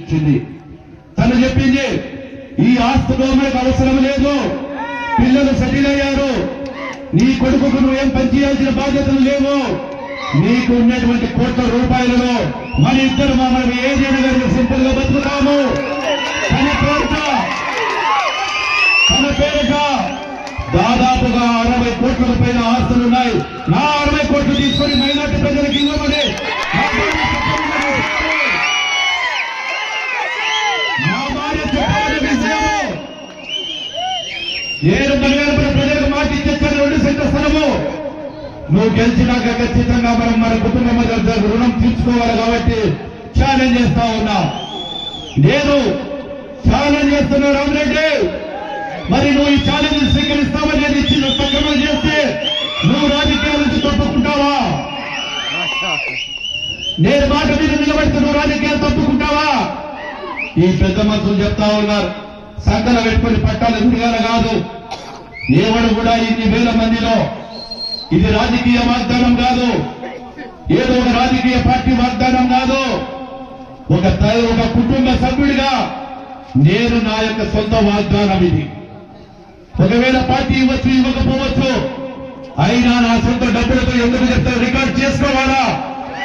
ఇచ్చింది. తను చెప్పింది ఈ ఆస్తులు మనకు అవసరం లేదు. పిల్లలు సెటిల్ అయ్యారు నీ కొడుకుకు నువ్వేం పనిచేయాల్సిన బాధ్యతలు లేవు. నీకు ఉన్నటువంటి కోట్ల రూపాయలలో మన ఇద్దరు మనం ఏదైనా గారికి సింపుల్గా బతుకుతాము? తన పేరుట తన పేరుట దాదాపుగా అరవై కోట్ల రూపాయల ఆస్తులున్నాయి. నా అరవై కోట్లు తీసుకొని మైనార్టీ ప్రజలకు ఇవ్వమని చెప్పాలని విషయము ప్రజలకు మాట ఇచ్చేస్తాను రెండు సెంట స్థలము. నువ్వు గెలిచినాక ఖచ్చితంగా మనం మన కుటుంబం దగ్గర రుణం తీర్చుకోవాలి కాబట్టి ఛాలెంజ్ చేస్తా ఉన్నా. నేను ఛాలెంజ్ చేస్తున్నా రామరెడ్డి. మరి నువ్వు ఈ ఛాలెంజ్ స్వీకరిస్తావని నేను ఇచ్చిన సంక్రమణ చేస్తే నువ్వు రాజకీయాల నుంచి తప్పుకుంటావా? నేను మాట మీద నిలబడితే నువ్వు రాజకీయాలు తప్పుకుంటావా? ఈ పెద్ద మనుషులు చెప్తా ఉన్నారు. సంకల పెట్టుకుని పట్టాలు తిరగాల కాదు. ఏవడు కూడా ఇన్ని వేల మందిలో ఇది రాజకీయ వాగ్దానం కాదు. ఏదో ఒక రాజకీయ పార్టీ వాగ్దానం కాదు. ఒక ఒక కుటుంబ సభ్యుడిగా నేను నా యొక్క సొంత వాగ్దానం ఇది. ఒకవేళ పార్టీ ఇవ్వచ్చు ఇవ్వకపోవచ్చు అయినా నా సొంత డబ్బులతో ఎందుకు